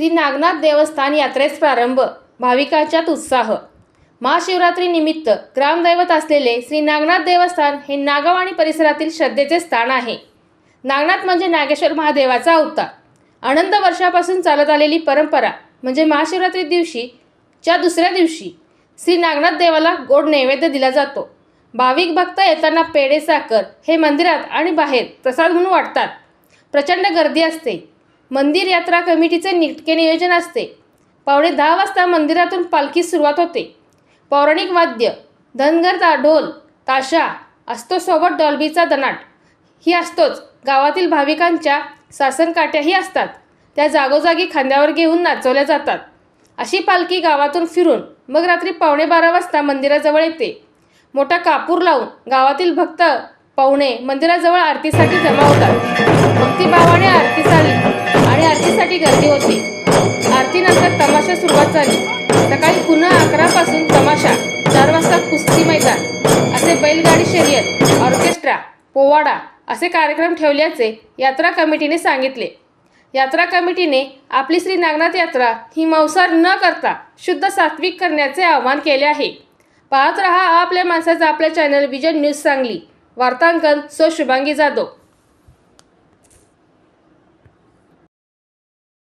श्री नागनाथ देवस्थान यात्रेस प्रारंभ. भाविकांच्यात उत्साह. महाशिवरात्रीनिमित्त ग्रामदैवत असलेले श्री नागनाथ देवस्थान हे नागाव आणि परिसरातील श्रद्धेचे स्थान आहे. नागनाथ म्हणजे नागेश्वर महादेवाचा अवतार. अनंत वर्षापासून चालत आलेली परंपरा म्हणजे महाशिवरात्री दिवशी च्या दुसऱ्या दिवशी श्री नागनाथ देवाला गोड नैवेद्य दिला जातो. भाविक भक्त येताना पेढे साखर हे मंदिरात आणि बाहेर प्रसाद म्हणून वाटतात. प्रचंड गर्दी असते. मंदिर यात्रा कमिटीचे निटके नियोजन असते. पावणे दहा वाजता मंदिरातून पालखी सुरुवात होते. पौराणिक वाद्य धनगरता ढोल ताशा असतो सोबत डॉल्बीचा दनाट ही असतोच गावातील भाविकांच्या सासनकाठ्याही असतात. त्या जागोजागी खांद्यावर घेऊन नाचवल्या जातात. अशी पालखी गावातून फिरून मग रात्री पावणे बारा वाजता मंदिराजवळ येते. मोठा कापूर लावून गावातील भक्त पाहुणे मंदिराजवळ आरतीसाठी जमा होतात. भक्तिभावाने आरती झाली. आणि गर्दी होती. आरतीनंतर तमाशा सुरुवात झाली. सकाळी पुन्हा अकरापासून तमाशा चार वाजता कुस्ती मैदान असे बैलगाडी शर्यत ऑर्केस्ट्रा पोवाडा असे कार्यक्रम ठेवल्याचे यात्रा कमिटीने सांगितले. यात्रा कमिटीने आपली श्री नागनाथ यात्रा ही मांसाहार न करता शुद्ध सात्विक करण्याचे आवाहन केले आहे. पाहत रहा आपल्या माणसाचा आपल्या चॅनल विजन न्यूज सांगली. वार्तांकन सो शुभांगी जाधव.